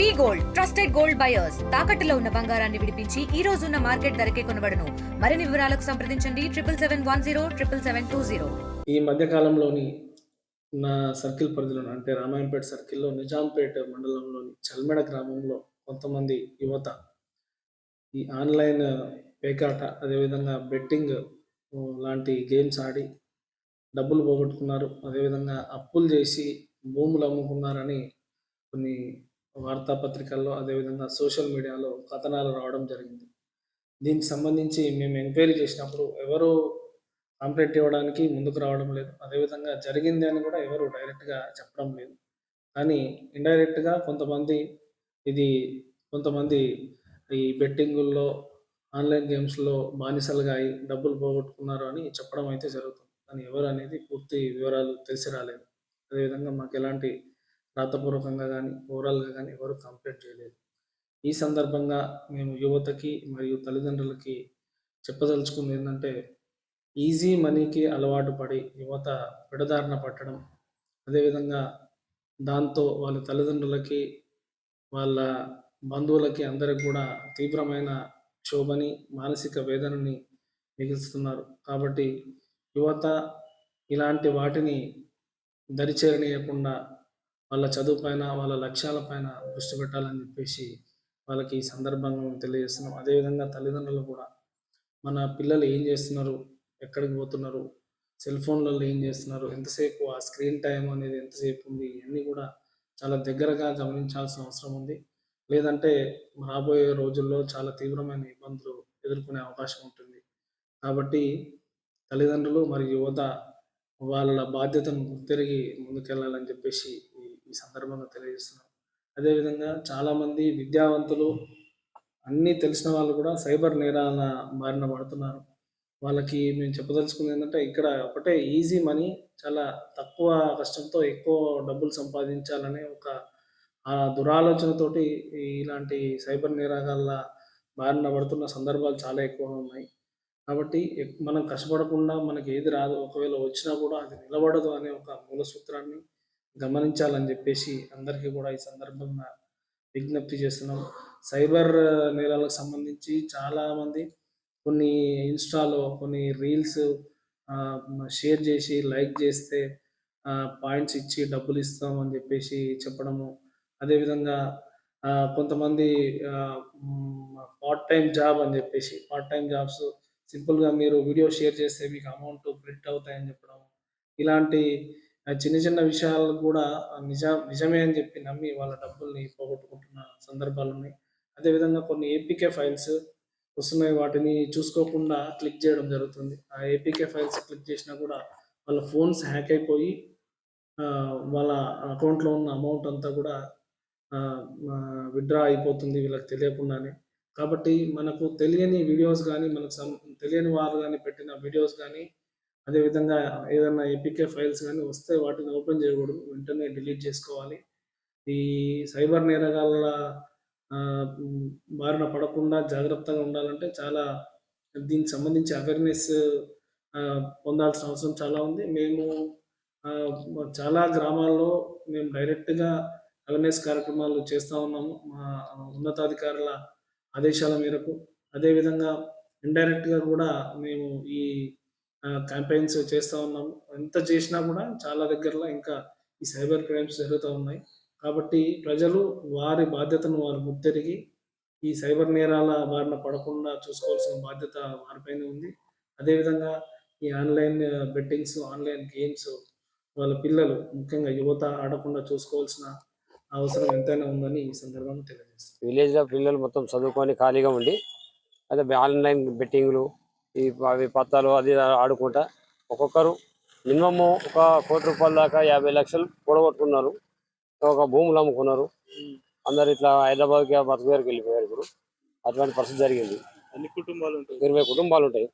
We gold trusted gold buyers. తాకట్టులో ఉన్న బంగారాన్ని విడిపించి ఈ రోజు ఉన్న మార్కెట్ ధరకే కొనబడను. మరిన్ని వివరాలకు సంప్రదించండి. Triple seven one zero triple seven two zero. ఈ మధ్య కాలంలోని నా సర్కిల్ పరిధిలో అంటే రామాయంపేట సర్కిల్లో నిజాంపేట మండలంలోని చల్మెడ గ్రామంలో కొంతమంది యువత ఈ ఆన్లైన్ పేకాట అదేవిధంగా బెట్టింగ్ లాంటి గేమ్స్ ఆడి డబ్బులు పోగొట్టుకున్నారు. అదేవిధంగా అప్పులు చేసి భూములు అమ్ముకున్నారని కొన్ని వార్తాపత్రికల్లో అదేవిధంగా సోషల్ మీడియాలో కథనాలు రావడం జరిగింది. దీనికి సంబంధించి మేము ఎంక్వైరీ చేసినప్పుడు ఎవరు కాంప్లైంట్ ఇవ్వడానికి ముందుకు రావడం లేదు. అదేవిధంగా జరిగింది అని కూడా ఎవరు డైరెక్ట్గా చెప్పడం లేదు. కానీ ఇండైరెక్ట్గా కొంతమంది ఇది కొంతమంది ఈ బెట్టింగుల్లో ఆన్లైన్ గేమ్స్లో బానిసలుగా అయి డబ్బులు పోగొట్టుకున్నారు అని చెప్పడం అయితే జరుగుతుంది. కానీ ఎవరు అనేది పూర్తి వివరాలు తెలిసి రాలేదు. అదేవిధంగా మాకు ఎలాంటి రాతపూర్వకంగా కానీ ఓవరాల్గా కానీ ఎవరు కంప్లైంట్ చేయలేదు. ఈ సందర్భంగా మేము యువతకి మరియు తల్లిదండ్రులకి చెప్పదలుచుకుంది ఏంటంటే ఈజీ మనీకి అలవాటు పడి యువత విడదారిన పట్టడం అదేవిధంగా దాంతో వాళ్ళ తల్లిదండ్రులకి వాళ్ళ బంధువులకి అందరికి కూడా తీవ్రమైన క్షోభని మానసిక వేదనని మిగులుస్తున్నారు. కాబట్టి యువత ఇలాంటి వాటిని దరిచేరనీయకుండా వాళ్ళ చదువు పైన వాళ్ళ లక్ష్యాల పైన దృష్టి పెట్టాలని చెప్పేసి వాళ్ళకి ఈ సందర్భంగా మేము తెలియజేస్తున్నాం. అదేవిధంగా తల్లిదండ్రులు కూడా మన పిల్లలు ఏం చేస్తున్నారు? ఎక్కడికి పోతున్నారు? సెల్ ఫోన్లలో ఏం చేస్తున్నారు? ఎంతసేపు ఆ స్క్రీన్ టైం అనేది ఎంతసేపు ఉంది? ఇవన్నీ కూడా చాలా దగ్గరగా గమనించాల్సిన అవసరం ఉంది. లేదంటే రాబోయే రోజుల్లో చాలా తీవ్రమైన ఇబ్బందులు ఎదుర్కొనే అవకాశం ఉంటుంది. కాబట్టి తల్లిదండ్రులు మరియు యువత వాళ్ళ బాధ్యతను తిరిగి ముందుకెళ్ళాలని చెప్పేసి ఈ- సందర్భంగా తెలియజేస్తున్నాం. అదేవిధంగా చాలామంది విద్యావంతులు అన్నీ తెలిసిన వాళ్ళు కూడా సైబర్ నేరాల బారిన పడుతున్నారు. వాళ్ళకి మేము చెప్పదలుచుకుంది ఏంటంటే ఇక్కడ ఒకటే ఈజీ మనీ చాలా తక్కువ కష్టంతో ఎక్కువ డబ్బులు సంపాదించాలనే ఒక దురాలోచనతోటి ఇలాంటి సైబర్ నేరగాళ్ళ బారిన పడుతున్న సందర్భాలు చాలా ఎక్కువగా ఉన్నాయి. కాబట్టి ఎక్- మనం కష్టపడకుండా మనకి ఏది రాదు. ఒకవేళ వచ్చినా కూడా అది నిలబడదు అనే ఒక మూల సూత్రాన్ని గమనించాలని చెప్పేసి అందరికీ కూడా ఈ సందర్భంగా విజ్ఞప్తి చేస్తున్నాం. సైబర్ నేరాలకు సంబంధించి చాలా మంది కొన్ని ఇన్స్టాలో కొన్ని రీల్స్ షేర్ చేసి లైక్ చేస్తే పాయింట్స్ ఇచ్చి డబ్బులు ఇస్తాం అని చెప్పేసి చెప్పడము. అదేవిధంగా కొంతమంది పార్ట్ టైం జాబ్ అని చెప్పేసి పార్ట్ టైం జాబ్స్ సింపుల్గా మీరు వీడియో షేర్ చేస్తే మీకు అమౌంట్ ప్రింట్ అవుతాయని చెప్పడం ఇలాంటి చిన్న చిన్న విషయాలు కూడా నిజం నిజమే అని చెప్పి నమ్మి వాళ్ళ డబ్బుల్ని పోగొట్టుకుంటున్న సందర్భాలు ఉన్నాయి. అదేవిధంగా కొన్ని ఏపీకే ఫైల్స్ వస్తున్నాయి. వాటిని చూసుకోకుండా క్లిక్ చేయడం జరుగుతుంది. ఆ ఏపీకే ఫైల్స్ క్లిక్ చేసినా కూడా వాళ్ళ ఫోన్స్ హ్యాక్ అయిపోయి వాళ్ళ అకౌంట్లో ఉన్న అమౌంట్ అంతా కూడా విత్డ్రా అయిపోతుంది వీళ్ళకి తెలియకుండానే. కాబట్టి మనకు తెలియని వీడియోస్ కానీ మనకు సం తెలియని వారు కానీ పెట్టిన వీడియోస్ కానీ అదేవిధంగా ఏదైనా ఏపీకే ఫైల్స్ కానీ వస్తే వాటిని ఓపెన్ చేయకూడదు వెంటనే డిలీట్ చేసుకోవాలి. ఈ సైబర్ నేరగాళ్ళ బారిన పడకుండా జాగ్రత్తగా ఉండాలంటే చాలా దీనికి సంబంధించి అవేర్నెస్ పొందాల్సిన అవసరం చాలా ఉంది. మేము చాలా గ్రామాల్లో మేము డైరెక్ట్గా అవేర్నెస్ కార్యక్రమాలు చేస్తూ ఉన్నాము. మా ఉన్నతాధికారుల ఆదేశాల మేరకు. అదేవిధంగా ఇండైరెక్ట్గా కూడా మేము ఈ క్యాంపెయిన్స్ చేస్తూ ఉన్నాము ఎంత చేసినా కూడా చాలా దగ్గరలో ఇంకా ఈ సైబర్ క్రైమ్స్ జరుగుతూ ఉన్నాయి. కాబట్టి ప్రజలు వారి బాధ్యతను వారు గుర్తెరిగి ఈ సైబర్ నేరాల బారిన పడకుండా చూసుకోవాల్సిన బాధ్యత వారిపైన ఉంది. అదేవిధంగా ఈ ఆన్లైన్ బెట్టింగ్స్ ఆన్లైన్ గేమ్స్ వాళ్ళ పిల్లలు ముఖ్యంగా యువత ఆడకుండా చూసుకోవాల్సిన అవసరం ఎంతైనా ఉందని ఈ సందర్భంగా తెలియజేస్తాను విలేజ్లో పిల్లలు మొత్తం చదువుకొని ఖాళీగా ఉండి అదే ఆన్లైన్ బెట్టింగ్లు ఈ అవి పత్తాలు అది ఆడుకుంటా. ఒక్కొక్కరు మినిమమ్ ఒక కోటి రూపాయల దాకా యాభై లక్షలు కూడగొట్టుకున్నారు. ఒక భూములు అమ్ముకున్నారు. అందరు ఇట్లా హైదరాబాద్కి బతుకు దగ్గరికి వెళ్ళిపోయారు ఇప్పుడు. అటువంటి పరిస్థితి జరిగింది. అన్ని కుటుంబాలు ఉంటాయి? ఇరవై కుటుంబాలు ఉంటాయి.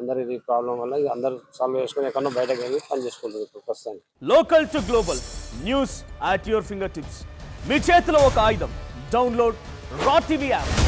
అందరు ఇది ప్రాబ్లం వల్ల అందరు సాల్వ్ చేసుకుని ఎక్కడో బయటకు వెళ్ళి పని చేసుకుంటారు ఇప్పుడు ప్రస్తుతానికి. Local to global news at your fingertips మీ చేతిలో ఒక ఆయుధం. Download Raw TV app